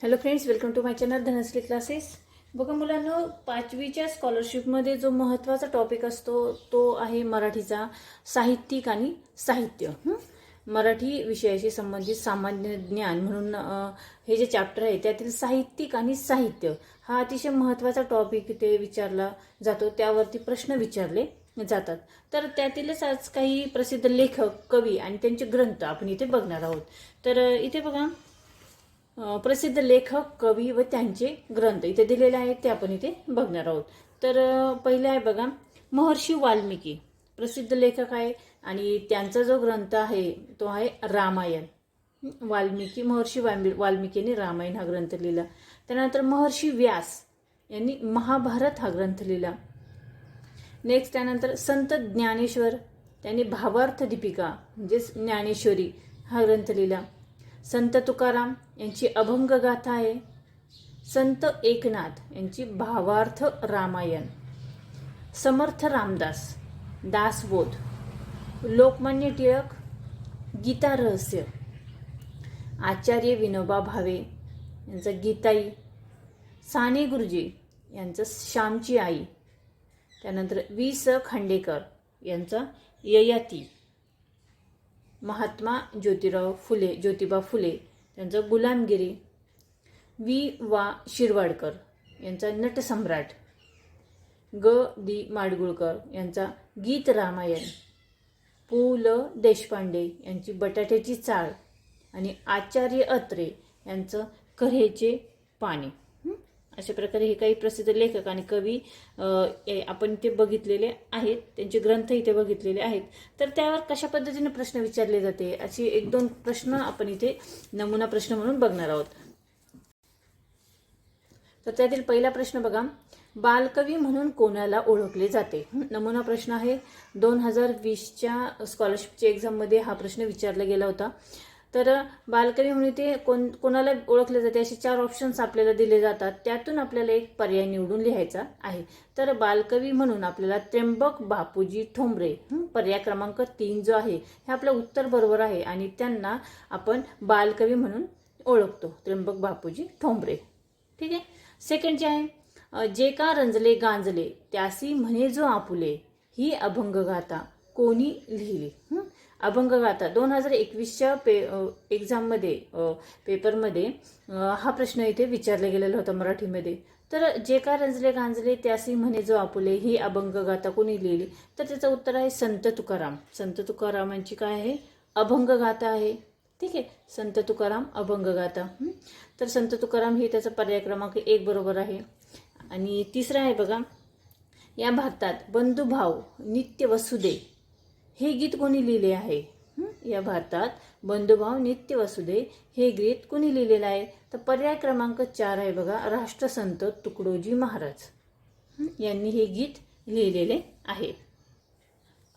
Hello friends welcome to my channel Dhanashree classes बघा मुलांनो पाचवीच्या स्कॉलरशिपमध्ये जो महत्त्वाचा टॉपिक असतो तो आहे मराठीचा साहित्यिक आणि साहित्य. मराठी विषयाशी संबंधित सामान्य ज्ञान म्हणून हे जे चॅप्टर आहे त्यातील साहित्यिक आणि साहित्य हा अतिशय महत्त्वाचा टॉपिक इथे विचारला जातो. त्यावरती प्रश्न विचारले जातात. तर त्यातीलच आज काही प्रसिद्ध लेखक कवी आणि त्यांचे ग्रंथ आपण इथे बघणार आहोत. तर इथे बघा. प्रसिद्ध लेखक कवी व त्यांचे ग्रंथ इथे दिलेले आहेत ते आपण इथे बघणार आहोत. तर पहिलं आहे बघा महर्षी वाल्मिकी प्रसिद्ध लेखक आहे आणि त्यांचा जो ग्रंथ आहे तो आहे रामायण. वाल्मिकी महर्षी वाल्मी वाल्मिकीने रामायण हा ग्रंथ लिहिला. त्यानंतर महर्षी व्यास यांनी महाभारत हा ग्रंथ लिहिला. नेक्स्ट त्यानंतर संत ज्ञानेश्वर त्यांनी भावार्थ दीपिका म्हणजेच ज्ञानेश्वरी हा ग्रंथ लिहिला. संत तुकाराम यांची अभंग गाथा आहे. संत एकनाथ यांची भावार्थ रामायण. समर्थ रामदास दासबोध. लोकमान्य टिळक गीता रहस्य. आचार्य विनोबा भावे यांचं गीताई. साने गुरुजी यांचं श्यामची आई. त्यानंतर वि स खांडेकर यांचा ययाती. महात्मा ज्योतिराव फुले ज्योतिबा फुले त्यांचं गुलामगिरी. वि. वा. शिरवाडकर यांचा नटसम्राट ग. दी. माडगुळकर यांचा गीत रामायण. पु. ल. देशपांडे यांची बटाट्याची चाळ आणि आचार्य अत्रे यांचं कऱ्हेचे पाणी. अशा प्रकारे हे काही प्रसिद्ध लेखक आणि कवी आपण ते बघितलेले आहेत. त्यांचे ग्रंथ इथे बघितलेले आहेत. तर त्यावर कशा पद्धतीने प्रश्न विचारले जाते? अशी एक दोन प्रश्न आपण इथे नमुना प्रश्न म्हणून बघणार आहोत. तर त्यातील पहिला प्रश्न बघा. बालकवी म्हणून कोणाला ओळखले जाते? नमुना प्रश्न आहे. दोन हजार वीसच्या स्कॉलरशिपच्या एक्झाममध्ये हा प्रश्न विचारला गेला होता. तर बालकवी म्हणून ते कोण कोणाला ओळखले जाते असे चार ऑप्शन्स आपल्याला दिले जातात. त्यातून आपल्याला एक पर्याय निवडून लिहायचा आहे. तर बालकवी म्हणून आपल्याला त्र्यंबक बापूजी ठोंबरे पर्याय क्रमांक तीन जो आहे हे आपलं उत्तर बरोबर आहे आणि त्यांना आपण बालकवी म्हणून ओळखतो त्र्यंबक बापूजी ठोंबरे. ठीक आहे? सेकंड जे आहे जे का रंजले गांजले त्यासी म्हणे जो आपुले ही अभंगगाथा कोणी लिहिली? अभंग अभंगगाथा. दोन हजार एकवीसच्या पे एक्झाममध्ये पेपरमध्ये हा प्रश्न इथे विचारला गेलेला होता मराठीमध्ये. तर जे का रंजले गांजले त्यासी म्हणे जो आपुले ही अभंगगाथा कोणी लिहिली? तर त्याचं उत्तर आहे संत तुकाराम. संत तुकारामांची काय आहे? अभंगगाथा आहे. ठीक आहे? संत तुकाराम अभंगगाथा. गाता तर संत तुकाराम हे त्याचा पर्याय क्रमांक एक बरोबर आहे. आणि तिसरा आहे बघा या भारतात बंधुभाव नित्य वसुदे हे गीत कोणी लिहिले आहे? या भारतात बंधुभाव नित्य वसुदे हे गीत कोणी लिहिलेलं आहे? तर पर्याय क्रमांक चार आहे बघा राष्ट्रसंत तुकडोजी महाराज. यांनी हे गीत लिहिलेले आहे.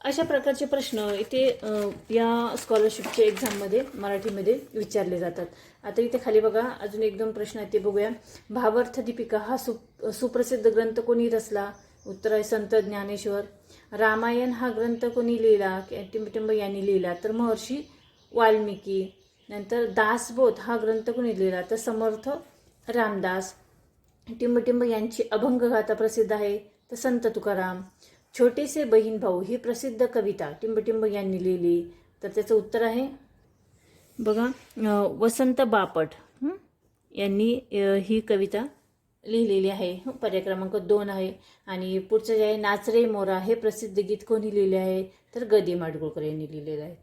अशा प्रकारचे प्रश्न इथे या स्कॉलरशिपच्या एक्झाममध्ये मराठीमध्ये विचारले जातात. आता इथे खाली बघा अजून एक दोन प्रश्न आहेत ते बघूया. भावार्थ दीपिका हा सु सुप्रसिद्ध ग्रंथ कोणी रचला? उत्तर आहे संत ज्ञानेश्वर. रामायण हा ग्रंथ कोणी लिहिला? टिंबटिंब यांनी लिहिला. तर महर्षी वाल्मिकी. नंतर दासबोध हा ग्रंथ कोणी लिहिला? तर समर्थ रामदास. टिंबटिंब यांची अभंगगाथा प्रसिद्ध आहे. तर संत तुकाराम. छोटेसे बहीण भाऊ ही प्रसिद्ध कविता टिंबटिंब यांनी लिहिली. तर त्याचं उत्तर आहे. बघा वसंत बापट यांनी ही कविता लिहिलेली आहे. पर्याय क्रमांक दोन आहे. आणि पुढचं जे आहे नाचरे मोरा हे प्रसिद्ध गीत कोणी लिहिले आहे? तर गदी माडगुळकर यांनी लिहिलेले आहेत.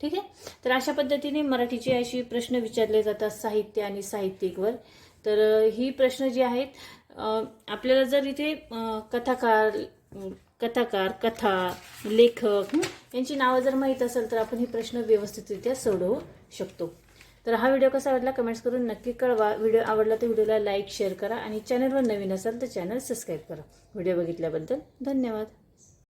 ठीक आहे? तर अशा पद्धतीने मराठीचे अशी प्रश्न विचारले जातात साहित्य आणि साहित्यिकवर. तर ही प्रश्न जी आहेत आपल्याला जर इथे कथाकार कथाकार कथा लेखक यांची नावं जर माहीत असेल तर आपण हे प्रश्न व्यवस्थितरित्या सोडवू शकतो. तर हा व्हिडिओ कसा वाटला कमेंट्स करून नक्की कळवा. व्हिडिओ आवडला तर व्हिडिओला लाईक शेअर करा आणि चॅनलवर नवीन असाल तर चॅनल सबस्क्राईब करा. व्हिडिओ बघितल्याबद्दल धन्यवाद.